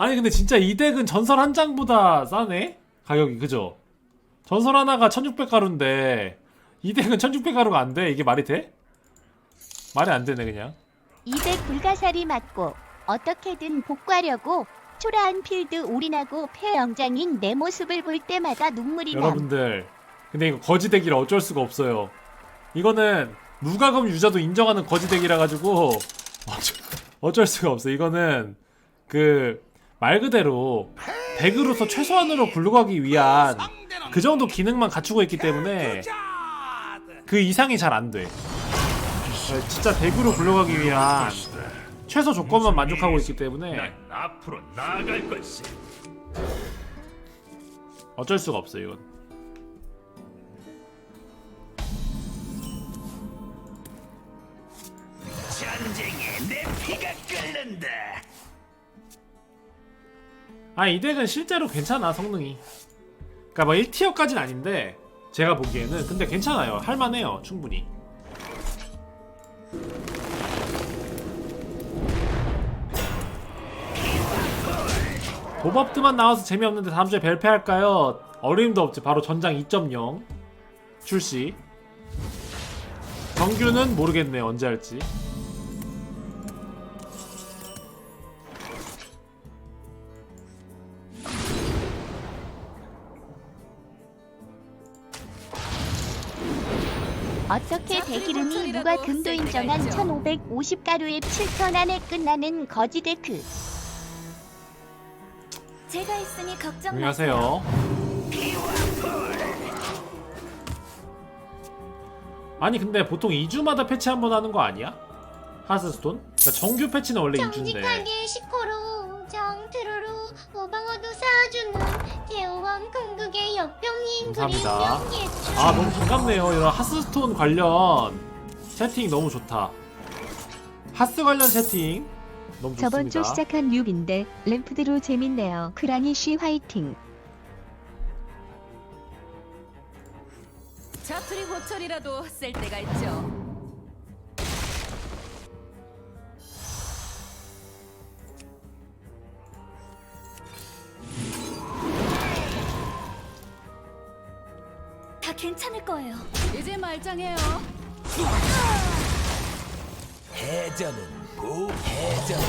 아니 근데 진짜 이 덱은 전설 한 장보다 싸네? 가격이 그죠? 전설 하나가 1600가루인데 이 덱은 1600가루가 안 돼? 이게 말이 돼? 말이 안 되네 그냥 이백 불가사리 맞고 어떻게든 복구하려고 초라한 필드 올인하고 폐영장인 내 모습을 볼 때마다 눈물이 남. 여러분들 근데 이거 거지 덱이라 어쩔 수가 없어요 이거는 무과금 유저도 인정하는 거지 덱이라 가지고 어쩔, 어쩔 수가 없어 이거는 그 말 그대로 덱으로서 최소한으로 굴러가기 위한 그 정도 기능만 갖추고 있기 때문에 그 이상이 잘 안 돼. 진짜 덱으로 굴러가기 위한 최소 조건만 만족하고 있기 때문에 난 앞으로 나아갈 것이. 어쩔 수가 없어요 이건. 전쟁에 내 피가 끓는다. 아, 이 덱은 실제로 괜찮아, 성능이. 그니까 뭐 1티어까진 아닌데, 제가 보기에는. 근데 괜찮아요. 할만해요, 충분히. 도법드만 나와서 재미없는데 다음 주에 벨페할까요? 어림도 없지. 바로 전장 2.0 출시. 정규는 모르겠네요, 언제 할지. 어떻게 대기름이 누가 금도 인정한 1550가루에 7턴 안에 끝나는 거지 데크. 제가 있으니 걱정 안녕하세요. 아니 근데 보통 2주마다 패치 한 번 하는 거 아니야? 하스스톤? 그러니까 정규 패치는 원래 2주인데 정직하게 시코로 정트로로 오방어도 쌓아주는 대호왕 궁극의 역병님 감사합니다. 명예추 아 너무 반갑네요 이런 하스스톤 관련 채팅 너무 좋다 하스 관련 채팅 너무 좋습니다 저번 주 시작한 뉴비인데 램프대로 재밌네요. 크라니 씨 화이팅. 자투리 호철이라도 쓸 때가 있죠. 괜찮을 거예요. 이제 말짱해요. 해전은 보 해전.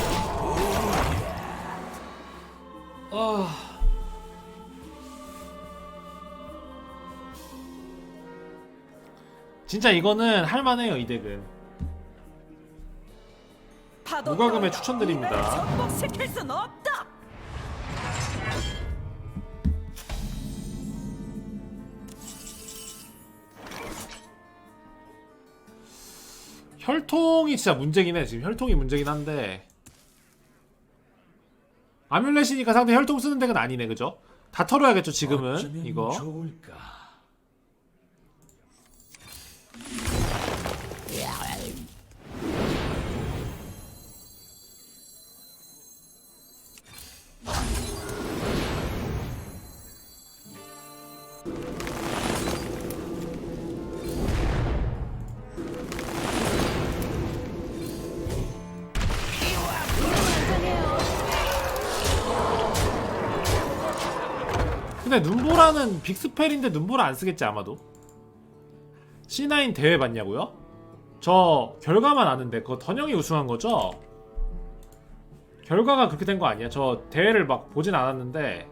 진짜 이거는 할만해요 이 덱은 무과금에 추천드립니다. 정복시킬 순 없다. 혈통이 진짜 문제긴 해 지금 혈통이 문제긴 한데 아뮬렛이니까 상대 혈통 쓰는 덱은 아니네 그죠? 다 털어야겠죠 지금은 이거 좋을까. 근데 눈보라는 빅스펠인데 눈보라 안 쓰겠지 아마도? C9 대회 봤냐고요? 저 결과만 아는데 그거 던영이 우승한 거죠? 결과가 그렇게 된 거 아니야? 저 대회를 막 보진 않았는데.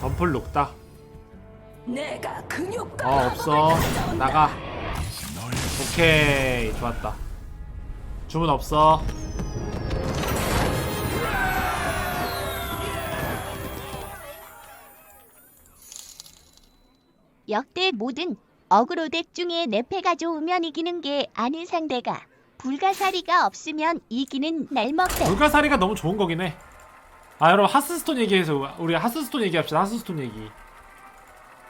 덤플 룩다. 내가 근육과 어 없어. 나가. 오케이 좋았다. 주문 없어 역대 모든 어그로 덱 중에 내 패가 좋으면 이기는 게 아닌 상대가 불가사리가 없으면 이기는 날먹대. 불가사리가 너무 좋은 거긴 해. 아 여러분 하스스톤 얘기해서 우리 하스스톤 얘기합시다. 하스스톤 얘기.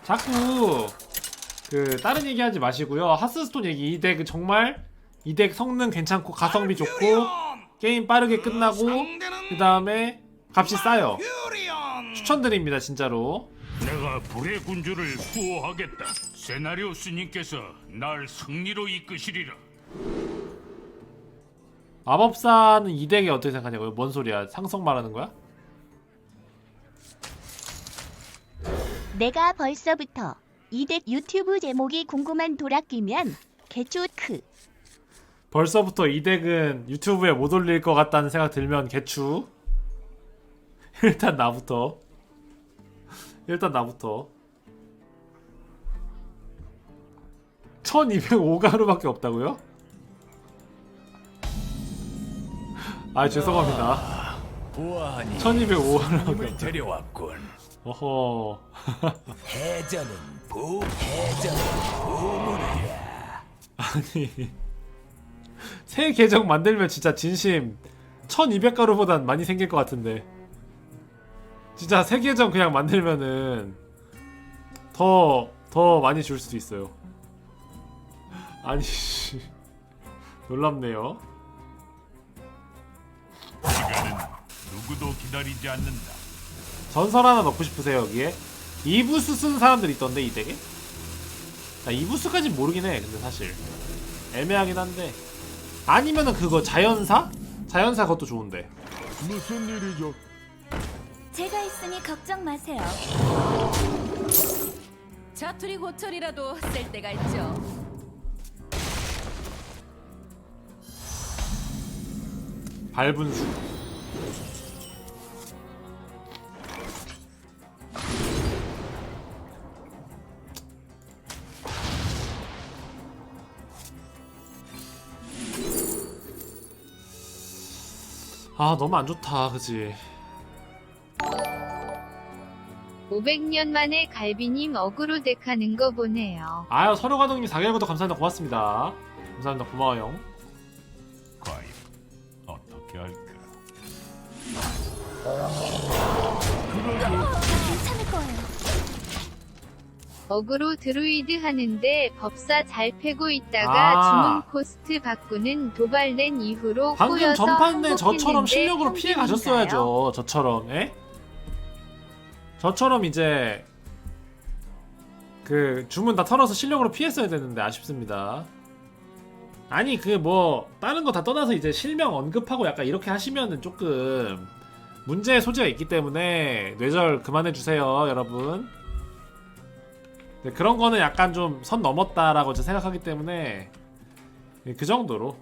자꾸 그 다른 얘기하지 마시고요. 하스스톤 얘기 이 덱 정말 이 덱 성능 괜찮고 가성비 좋고 게임 빠르게 끝나고 그 다음에 값이 싸요. 추천드립니다 진짜로. 내가 불의 군주를 구호하겠다. 세나리오스님께서 날 승리로 이끄시리라. 마법사는 이 덱이 어떻게 생각하냐고요? 뭔 소리야? 상성 말하는 거야? 내가 벌써부터 이덱 유튜브 제목이 궁금한 도라끼면 개쭈크 벌써부터 이 덱은 유튜브에 못 올릴 것 같다는 생각 들면 개추. 일단 나부터. 일단 나부터. 1205가루밖에 없다고요? 아 죄송합니다. 보아하니 1205가루밖에 힘을 없다. 데려왔군. 어허. 해자는 보 해자는 보물이야. 아니 새 계정 만들면 진짜 진심 1200가루보단 많이 생길 것 같은데 진짜 새 계정 그냥 만들면은 더 더 많이 줄 수도 있어요 아니 씨 놀랍네요 누구도 기다리지 않는다. 전설 하나 넣고 싶으세요 여기에? 이부스 쓰는 사람들 있던데 이 덱에? 나 이부스까지 모르긴 해 근데 사실 애매하긴 한데 아니면은 그거 자연사? 자연사 그것도 좋은데 무슨 일이죠? 제가 있으니 걱정 마세요. 자투리 고철이라도 쓸 때가 있죠. 밟은 수아 너무 안 좋다 그지 500년 만에 갈비님 어그로 덱하는 거 보네요. 아유 서류 감독님 4개월 구독 감사합니다 고맙습니다 감사합니다 고마워요 과연 어떻게 할까? 괜찮을 거예요. 어그로 드루이드 하는데 법사 잘 패고 있다가 아. 주문 코스트 바꾸는 도발된 이후로 방금 꼬여서 전판에 저처럼 실력으로 피해? 가셨어야죠 저처럼 에? 저처럼 이제 그 주문 다 털어서 실력으로 피했어야 되는데 아쉽습니다. 아니 그 뭐 다른 거 다 떠나서 이제 실명 언급하고 약간 이렇게 하시면은 조금 문제의 소지가 있기 때문에 뇌절 그만해 주세요 여러분. 네, 그런 거는 약간 좀 선 넘었다라고 저 생각하기 때문에 예, 그 정도로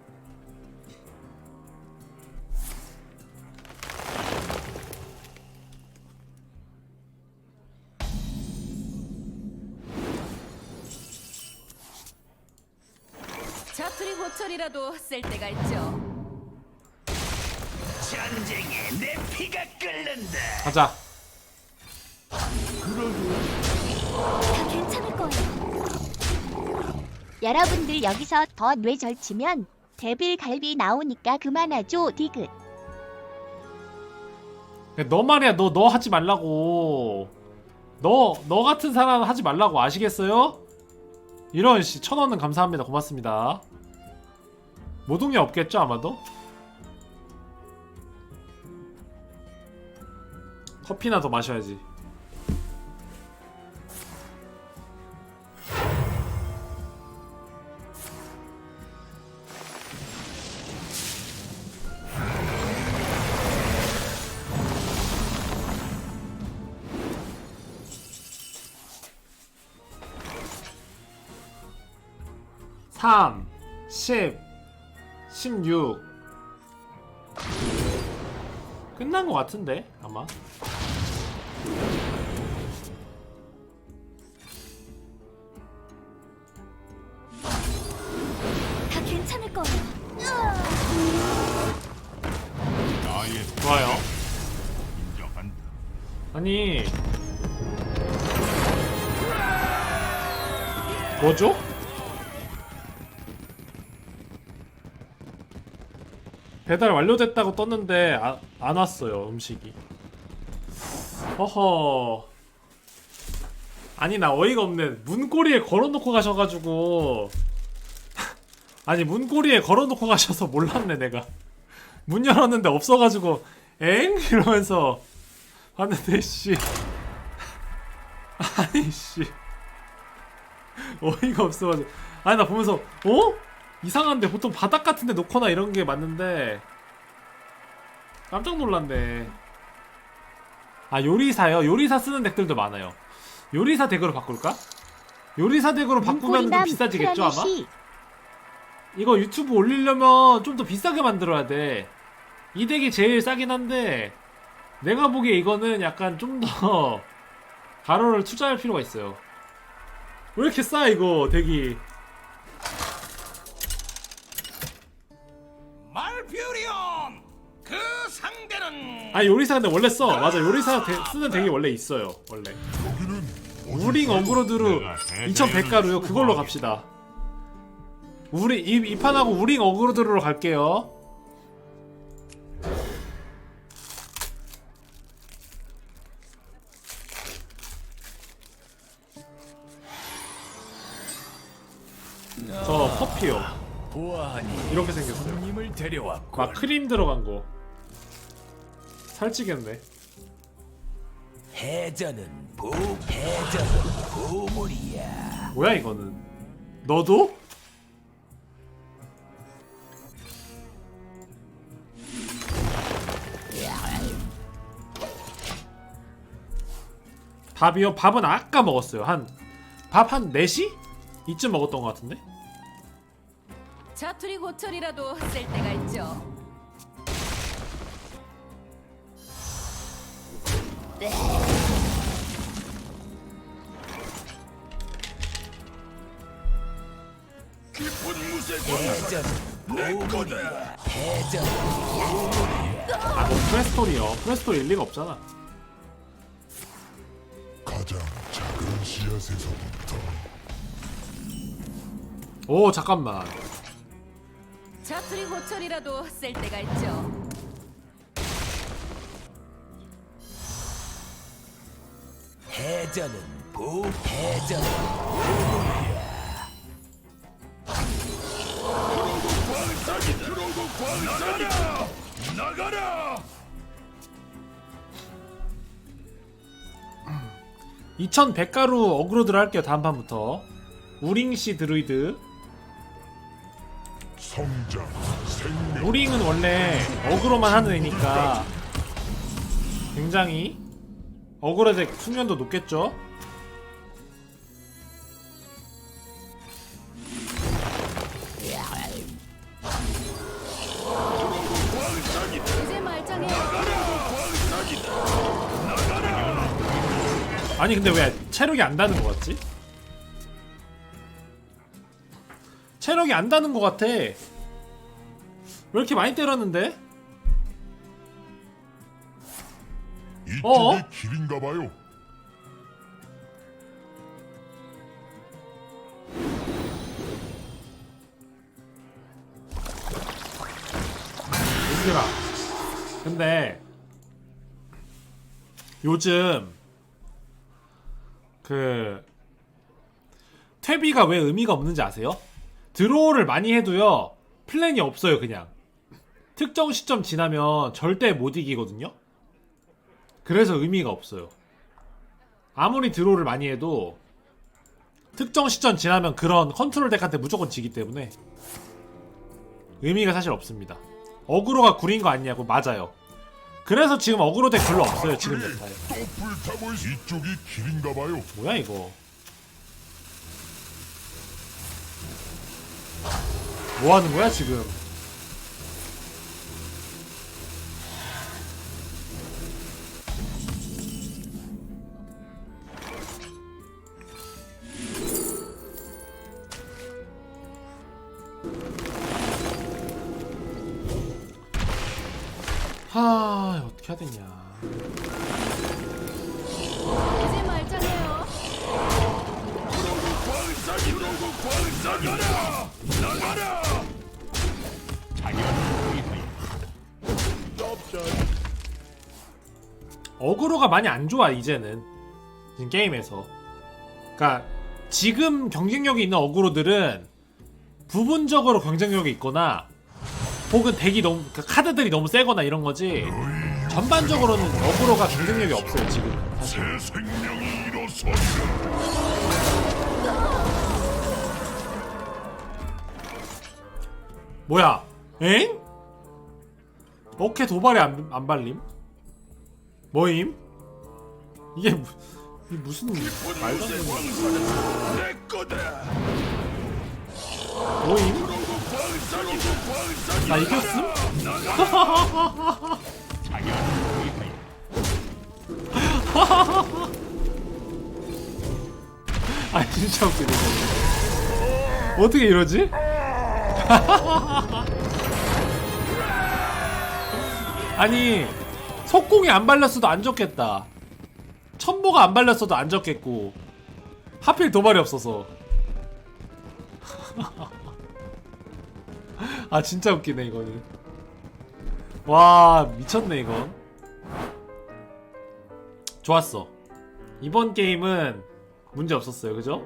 쓸 때가 있죠. 전쟁에 내 피가 끓는다. 가자 다 괜찮을 거예요. 여러분들 여기서 더 뇌절치면 데빌 갈비 나오니까 그만하죠 디귿 너 말이야 너 너 하지 말라고 너 너 같은 사람 하지 말라고 아시겠어요? 이런 씨 천 원은 감사합니다 고맙습니다 모동이 없겠죠 아마도? 커피나 더 마셔야지 삼, 십, 십육 끝난 것 같은데 아마 다 괜찮을 거예요. 나의 좋아요 인정한다. 아니 뭐죠? 배달 완료됐다고 떴는데 아, 안 왔어요 음식이. 허허. 아니 나 어이가 없네. 문고리에 걸어놓고 가셔가지고. 아니 문고리에 걸어놓고 가셔서 몰랐네 내가. 문 열었는데 없어가지고 엥? 이러면서 봤는데 씨. 아니 씨. 어이가 없어가지고. 아니 나 보면서 어? 이상한데 보통 바닥 같은데 놓거나 이런 게 맞는데 깜짝 놀랐네. 아 요리사요. 요리사 쓰는 덱들도 많아요. 요리사 덱으로 바꿀까? 요리사 덱으로 바꾸면 좀 비싸지겠죠 아마? 이거 유튜브 올리려면 좀 더 비싸게 만들어야 돼. 이 덱이 제일 싸긴 한데 내가 보기에 이거는 약간 좀 더 가로를 투자할 필요가 있어요. 왜 이렇게 싸 이거 덱이? 아 요리사 근데 원래 써. 맞아 요리사 데- 쓰는 덱이 원래 있어요 원래. 우링 어그로드루 2100가루요. 그걸로 갑시다. 우리 이, 이 판하고 우링 어그로드루로 갈게요. 저 커피요. 보아하니 이렇게 생겼어요. 막 크림 들어간 거 살찌겠네 해전은 보 해전은 보물이야 뭐야 이거는 너도? 밥이요? 밥은 아까 먹었어요 한 밥한 4시? 이쯤 먹었던 것 같은데? 자투리 고철이라도 쓸 때가 있죠. 깊은 무쇠 해전 아뭐 프레스토리요. 프레스토리 일리가 없잖아. 가장 작은 씨앗에서부터 오 잠깐만. 자투리 고철이라도 쓸 때가 있죠. 해전은 보 해전. 나가라! 나가라 2100가루 어그로드를 할게요 다음 판부터. 우링씨 드루이드. 성장 생명. 우링은 원래 어그로만 하는 애니까 굉장히 어그로의 숙련도 높겠죠? 아니 근데 왜 체력이 안 다는 것 같지? 체력이 안 다는 것 같아 왜 이렇게 많이 때렸는데? 이쪽이 어? 길인가봐요 얘들아 근데 요즘 그 퇴비가 왜 의미가 없는지 아세요? 드로우를 많이 해도요 플랜이 없어요 그냥 특정 시점 지나면 절대 못 이기거든요 그래서 의미가 없어요. 아무리 드로우를 많이 해도 특정 시점 지나면 그런 컨트롤 덱한테 무조건 지기 때문에 의미가 사실 없습니다. 어그로가 구린 거 아니냐고 맞아요. 그래서 지금 어그로 덱 별로 없어요 지금 메타에 이쪽이 길인가봐요. 뭐야 이거? 뭐 하는 거야 지금 하 어떻게 해야 되냐. 이제 말짱해요. 어그로가 많이 안 좋아 이제는. 지금 게임에서. 그러니까 지금 경쟁력이 있는 어그로들은 부분적으로 경쟁력이 있거나 혹은 덱이 너무 그 카드들이 너무 세거나 이런 거지 전반적으로는 어그로가 경쟁력이 없어요 지금 사실 뭐야? 엥? 어깨 도발이 안, 안 발림? 뭐임? 이게, 무, 이게 무슨 말도 안 되는 거다. 뭐임? 나 이겼음? 아 진짜 웃기네. 어떻게 이러지? 아니 속공이 안 발렸어도 안 졌겠다 첨보가 안 발렸어도 안 졌겠고 하필 도발이 없어서 아 진짜 웃기네 이거는. 와 미쳤네 이건. 좋았어. 이번 게임은 문제 없었어요 그죠?